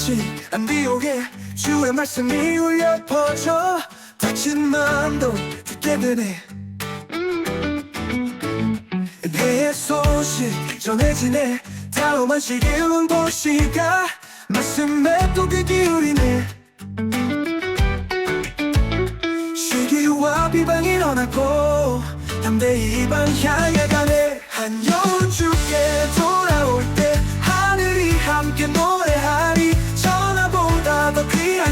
잊지 않비오게 주의 말씀이 울려 퍼져 다친 마음도 듣게 되네. 은혜의 소식 전해지네. 다음한 시기운 도시가 말씀에 또 귀 기울이네. 시기와 비방이 일어나고 담대히 이방 향해 가네. 한여운 주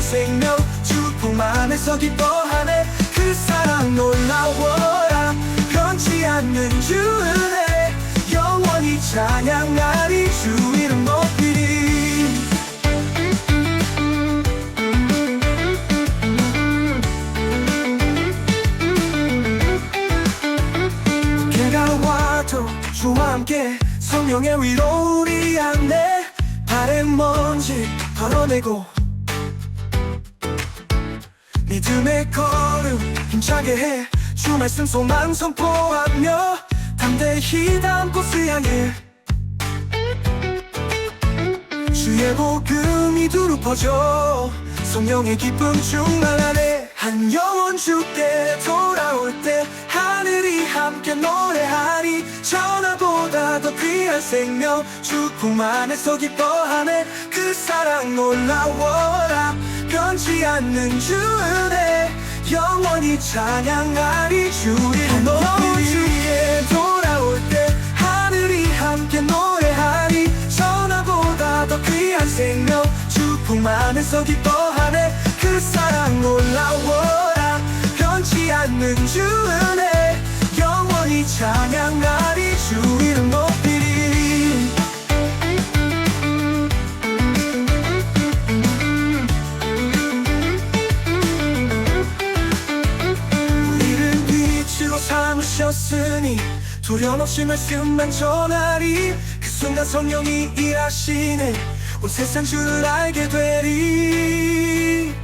생명 주 품 안에서 기뻐하네. 그 사랑 놀라워라. 변치 않는 주 은혜. 영원히 찬양하리 주 이름 높이리. 개가 와도 주와 함께 성령의 위로 우리 안에 발의 먼지 덜어내고 믿음의 걸음 힘차게 해. 주 말씀 소망 선포하며 담대히 곳을 향해. 주의 복음이 두루 퍼져 성령의 기쁨 충만하네 한 영혼 주께 돌아올 때 하늘이 함께 노래하니 전화보다 더 귀한 생명 주품 안에서 기뻐하네. 그 사랑 놀라워라 변치 않는 주 은혜. 영원히 찬양하리 주 이름 높이 주께 돌아올 때 하늘이 함께 노래하리. 전화보다 더 귀한 생명 주품 안에서 기뻐하네. 그 사랑 놀라워라. 변치 않는 주 은혜. 영원히 찬양하리 삼으셨으니 두려움 없이 말씀만 전하리. 그 순간 성령이 일하시네. 온 세상 주를 알게 되리.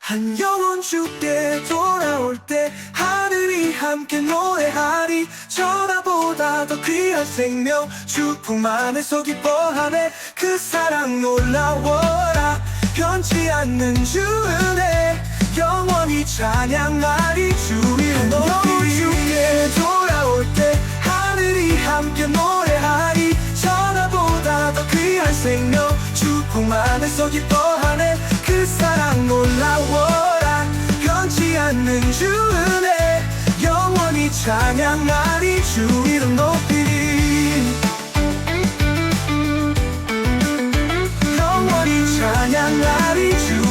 한 영혼 주께 돌아올 때 하늘이 함께 노래하리. 전화보다 더 귀한 생명 주품 안에서 기뻐하네. 그 사랑 놀라워라. 변치 않는 주 은혜 영원히 찬양하리. 주 이름 높 즐겨 노래하리. 전화보다 더 귀한 생명. 축복 안에서 기뻐하는 그 사랑 놀라워라. 변치 않는 주 은혜. 영원히 찬양하리. 주 이름 높이리. 영원히 찬양하리. 주